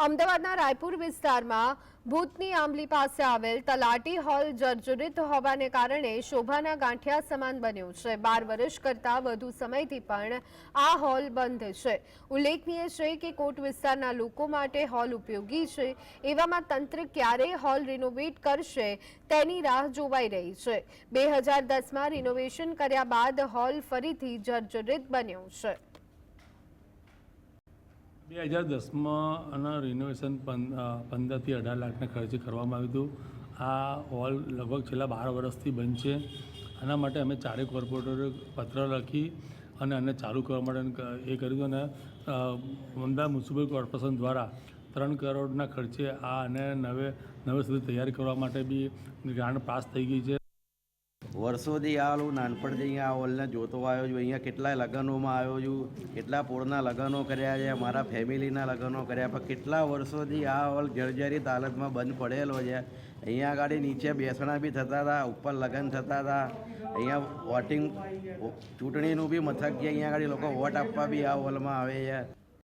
અમદાવાદના રાયપુર વિસ્તારમાં ભૂતની આંબલી પાસે આવેલ તલાટી હોલ જર્જરિત હોવાને કારણે શોભાના ગાંઠિયા સમાન બન્યું છે. બાર વર્ષ કરતા વધુ સમયથી પણ આ હોલ બંધ છે. ઉલ્લેખનીય છે કે કોટ વિસ્તારના લોકો માટે હોલ ઉપયોગી છે. એવામાં તંત્ર ક્યારે હોલ રિનોવેટ કરશે તેની રાહ જોવાઈ રહી છે. બે હજાર દસમાં રિનોવેશન કર્યા બાદ હોલ ફરીથી જર્જરિત બન્યો છે. બે હજાર દસમાં આના રિનોવેશન પંદરથી અઢાર લાખના ખર્ચે કરવામાં આવ્યું હતું. આ હોલ લગભગ છેલ્લા બાર વર્ષથી બંધ છે. આના માટે અમે ચારે કોર્પોરેટરે પત્ર લખી અને આને ચાલુ કરવા માટે એ કર્યું અને અમદાવાદ મ્યુનિસિપલ કોર્પોરેશન દ્વારા ત્રણ કરોડના ખર્ચે આ અને નવે નવે સુધી તૈયાર કરવા માટે બી ગ્રાન્ટ પાસ થઈ ગઈ છે. વર્ષોથી આ હું નાનપણથી અહીંયા આ હોલને જોતો આવ્યો છું. અહીંયા કેટલા લગ્નોમાં આવ્યો છું. કેટલા પોળના લગ્નો કર્યા છે, મારા ફેમિલીના લગ્નો કર્યા પણ કેટલા વર્ષોથી આ હોલ જર્જરિત હાલતમાં બંધ પડેલો છે. અહીંયા આગળ નીચે બેસણા બી થતા હતા, ઉપર લગ્ન થતા હતા. અહીંયા વોટિંગ ચૂંટણીનું બી મથક છે. અહીંયા આગળ લોકો વોટ આપવા બી આ હોલમાં આવે છે.